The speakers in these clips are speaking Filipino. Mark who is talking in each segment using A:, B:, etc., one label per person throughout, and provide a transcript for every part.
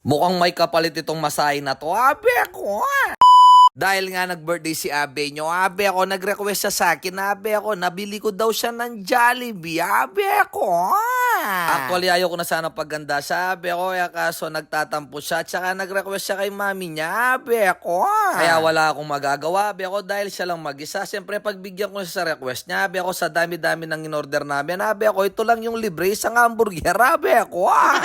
A: Mukhang may kapalit itong masay na to. Abe ko ah. Dahil nga nag-birthday si Abe nyo, Abe ako, nag-request siya sa akin, Abe ako, nabili ko daw siya ng Jollibee, Abe ako. ah. Actually, ayaw ko na sana pagganda sa Abe ako, kaya kaso nagtatampo siya, tsaka nag-request siya kay mami niya, Abe ako. Kaya wala akong magagawa, Abe ako, dahil siya lang mag-isa. Siyempre, pagbigyan ko siya sa request niya, Abe ako, sa dami-dami ng in-order namin, Abe ako, ito lang yung libre, isang hamburger, Abe ako. ah.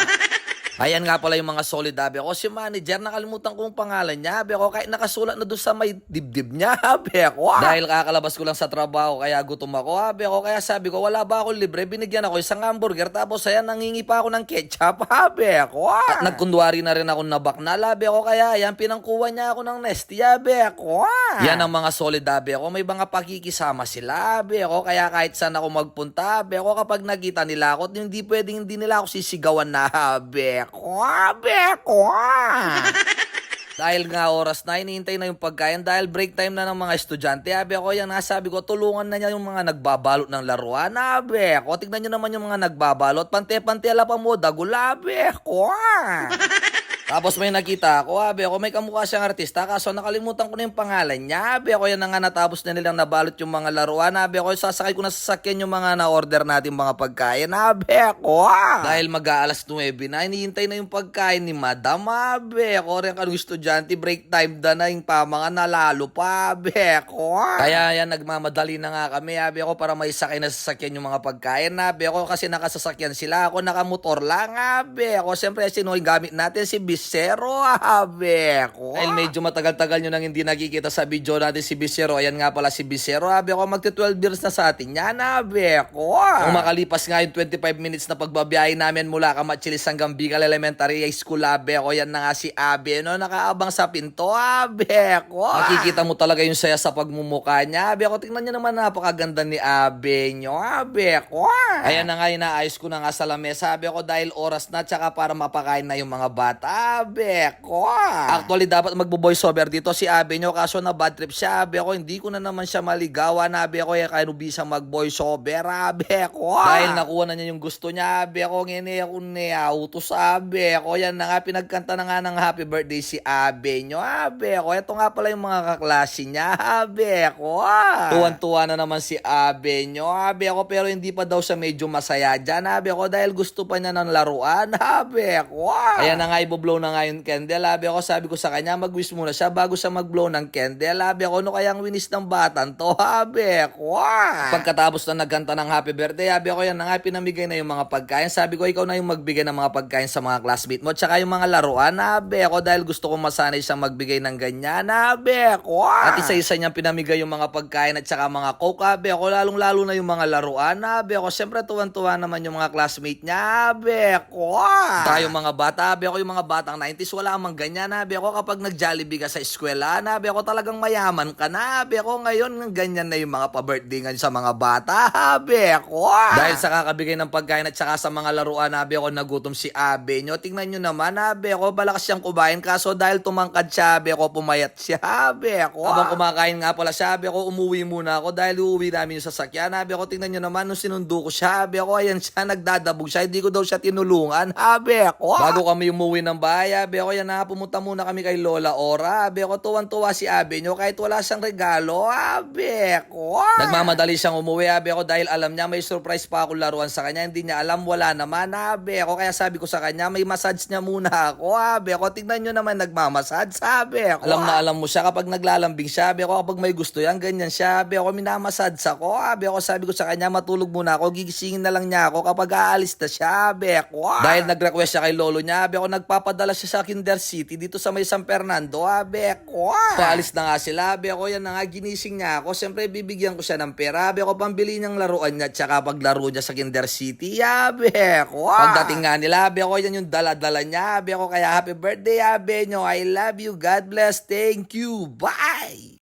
A: Ayan nga pala yung mga solid abe ko. Si manager, nakalimutan ko yung pangalan niya. Abe ko, kahit nakasulat na doon sa may dibdib niya. Abe ko. Dahil kakalabas ko lang sa trabaho, kaya gutom ako. Abe ko, kaya sabi ko, wala ba ako libre? Binigyan ako isang hamburger. Tapos ayan, nangingi pa ako ng ketchup. Abe ko. At nagkunwari na rin ako na baknal. Abe ko, kaya ayan, pinangkuha niya ako ng nesty. Abe ko. Yan ang mga solid abe ko. May mga pakikisama sila. Abe ko, kaya kahit saan ako magpunta. Abe ko, kapag nakita nila ako, hindi pwedeng hindi nila ako sisigawan na. Abe ko. Abe ko. Dahil nga oras na, hinihintay na yung pagkain dahil break time na ng mga estudyante. Abe ako, yan nga sabi ko, tulungan na niya yung mga nagbabalot ng laruan. Abe ako, tignan nyo naman yung mga nagbabalot. Pante-pante ala pa mo, dagulabe ako. Tapos may nakita ako, abe ako, may kamukha siyang artista, kaso nakalimutan ko na yung pangalan niya. Abe ako, yan na nga natapos na nilang nabalot yung mga laruan. Abe ako, sasakay ko na sa sasakyan yung mga na-order natin mga pagkain. Abe ako, Dahil mag-aalas 9 na, hinihintay na yung pagkain ni Madam. Abe ako, rin kanong estudyante, break time da na yung pamangan na lalo pa. Abe ako. Kaya yan, nagmamadali na nga kami. Abe ako, para may sakay na sa sasakyan yung mga pagkain. Abe ako, kasi nakasasakyan sila. Ako nakamotor lang. Abe ako, siyempre, sino yung gamit natin? Si Bisero, abe ko. Dahil medyo matagal-tagal nyo nang hindi nakikita sa video natin si Bisero. Ayan nga pala si Bisero, abe ko. Magti 12 years na sa atin yan, abe ko. Kung makalipas nga yung 25 minutes na pagbabiyahe namin mula Kamachilis hanggang Bigal Elementary High School, abe ko. Yan na nga si abe, no? Nakaabang sa pinto, abe ko. Makikita mo talaga yung saya sa pagmumukha niya, abe ko. Tingnan nyo naman, napakaganda ni abe nyo, abe ko. Ayan na nga, inaayos ko na nga sa lamesa, abe ko, dahil oras na, tsaka para mapakain na yung mga bata, abe ko. Actually, dapat magbo-voice over dito si abe nyo, kaso na bad trip siya, abe ko, hindi ko na naman siya maligawan, abe ko, kaya nubi siya mag-voice over, abe ko. Dahil nakuha na niya yung gusto niya, abe ko, ngini ako niya, utos, abe ko, yan na nga, pinagkanta na nga ng happy birthday si abe nyo, abe ko, ito nga pala yung mga kaklase niya, abe ko. Tuwan-tuwa na naman si abe nyo, abe ko, pero hindi pa daw siya medyo masaya dyan, abe ko, dahil gusto pa niya ng laruan, abe ko. Ayan na nga, iboblow na nga yung candle, abe. Ko, sabi ko sa kanya, mag-wish muna siya bago siya mag-blow ng candle, abe. Ko, ano kayang winis ng batan to, abe? Ko. Pagkatapos na nagkanta ng happy birthday, abe ko, yan na nga, pinamigay na yung mga pagkain, sabi ko, ikaw na yung magbigay ng mga pagkain sa mga classmate mo, tsaka yung mga laruan, abe. Ko, dahil gusto ko masanay siyang magbigay ng ganyan, abe. Ko. At isa-isa niyang pinamigay yung mga pagkain at saka mga coke, abe. Ko, lalong-lalo na yung mga laruan, abe. Ko, syempre tuwan-tuwa naman yung mga classmate niya, abe. Ko. Tayo mga bata, abe. Ko, yung mga batang 90s, wala mang ganyan, abe ko, kapag nag-jollibee ka sa eskwela, abe ko, talagang mayaman ka. Na, abe ko, ngayon, ganyan na yung mga pa-birthday ngayon sa mga bata, abe ko. Dahil sa kakabigay ng pagkain at saka sa mga laruan, abe ko, nagutom si abe nyo, tingnan nyo naman, abe ko, balakas siyang kumain, kaso dahil tumangkad siya, abe ko, pumayat siya, abe ko. Habang kumakain nga pala siya, abe ko, umuwi muna ako dahil uuwi namin yung sasakyan, abe ko, tingnan nyo naman, nung sinundo ko siya, abe ko, ayan siya, nagdadabog siya, hindi ko daw siya tinulungan, abe ko. Bago kami umuwi ng bahay, abe ko, yan na, pumunta muna kami kay Lola Ora, abe ko, tuwan-tuwa si abe nyo, kahit wala siyang regalo, abe ko. Nagmamadali siyang umuwi, abe ko, dahil alam niya, may surprise pa ako laruan sa kanya, hindi niya alam, wala naman, abe. Ko, kaya sabi ko sa kanya, may massage niya muna ako, abe. Ko, tignan nyo naman, nagmamassage, sabi ko. Alam na alam mo siya, kapag naglalambing siya, abe ko, kapag may gusto yan, ganyan siya, abe. Ko, minamassage ako, abe. Ko, sabi ko sa kanya, matulog muna ako, gigisingin na lang niya ako kapag aalis na siya, abe ko. Dahil nag-request siya kay lolo niya, abe ko, nagpapadala siya sa Kinder City, dito sa may San Fernando, abe ko. Paalis na nga sila, abe ko, yan na nga, ginising niya ako, siyempre, bibigyan ko siya ng pera, abe ko, pambili niyang laruan niya, tsaka paglaro niya sa Kinder City, abe ko. Pagdating nga nila, abe ko, yan yung dala-dala niya, abe ko, kaya happy birthday, abe nyo, I love you, God bless, thank you, bye!